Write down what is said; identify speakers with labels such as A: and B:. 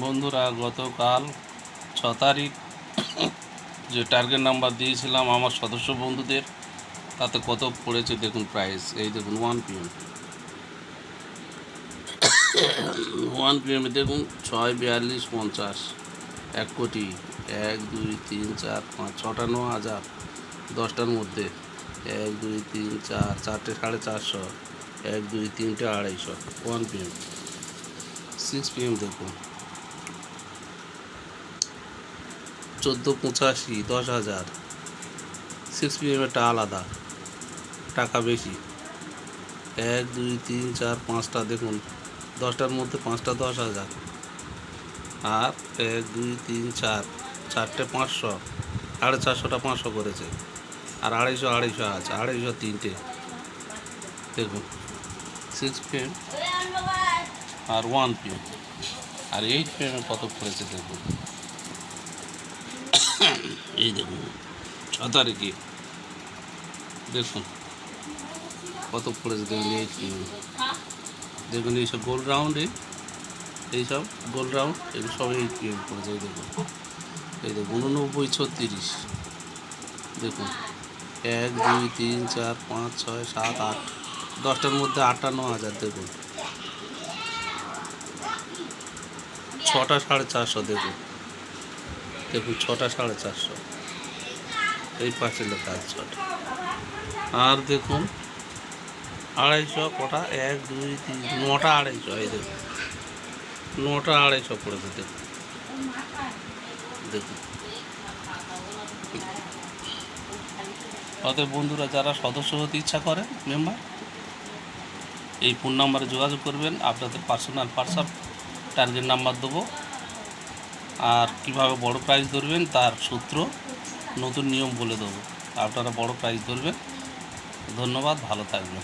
A: বন্ধুরা, গতকাল ছ তারিখ যে টার্গেট নাম্বার দিয়েছিলাম আমার সদস্য বন্ধুদের, তাতে কত পড়েছে দেখুন প্রাইস এই দেখুন ওয়ান পিএম ওয়ান পিএমে দেখুন, ছয় বিয়াল্লিশ পঞ্চাশ, এক কোটি, এক, দুই, তিন, চার, পাঁচ, ছটা, ন হাজার, দশটার মধ্যে। এক, দুই, তিন, চার, চারটে সাড়ে চারশো, এক, দুই, তিনটে আড়াইশো ওয়ান পিএম সিক্স পিএম দেখুন। চোদ্দ, পঁচাশি, দশ হাজার। সিক্স পিএমেরটা আলাদা। টাকা বেশি। এক, দুই, তিন, চার, পাঁচটা, দেখুন, দশটার মধ্যে পাঁচটা দশ হাজার। আর এক, দুই, তিন, চার, চারটে পাঁচশো, সাড়ে চারশোটা পাঁচশো করেছে। আর আড়াইশো আড়াইশো আছে, আড়াইশো তিনটে। দেখুন সিক্স পিএম আর ওয়ান পিএম আর এইট পিএমে কত পড়েছে দেখুন। এই দেখুন, ছ তারিখে। দেখুন, কত পড়েছে দেখুন পিএম দেখুন, এইসব গোল রাউন্ডে এইসব গোল রাউন্ড এগুলো সব পিএম পড়েছে, এই দেখুন। এই দেখুন, উননব্বই ছত্রিশ। দেখুন, এক, দুই, তিন, চার, পাঁচ, ছয়, সাত, আট, দশটার মধ্যে আটান্ন হাজার, দেখুন। ছটা সাড়ে চারশো, দেখুন। দেখুন, ছটা সাড়ে চারশো। এই পাশে লেখা ছটা। আর দেখুন, আড়াইশো কটা, এক, দুই, তিন, নটা আড়াইশো, এই দেখুন। নটা আড়াইশো পড়েছে দেখুন দেখুন। অতএব বন্ধুরা, যারা সদস্য হতে ইচ্ছা করেন, মেম্বার, এই ফোন নাম্বারে যোগাযোগ করবেন। আপনাদের পার্সোনাল হোয়াটসঅ্যাপ টার্গেট নাম্বার দেবো। আর কীভাবে বড় প্রাইজ ধরবেন তার সূত্র নতুন নিয়ম বলে দেবো। আপনারা বড় প্রাইজ ধরবেন। ধন্যবাদ, ভালো থাকবেন।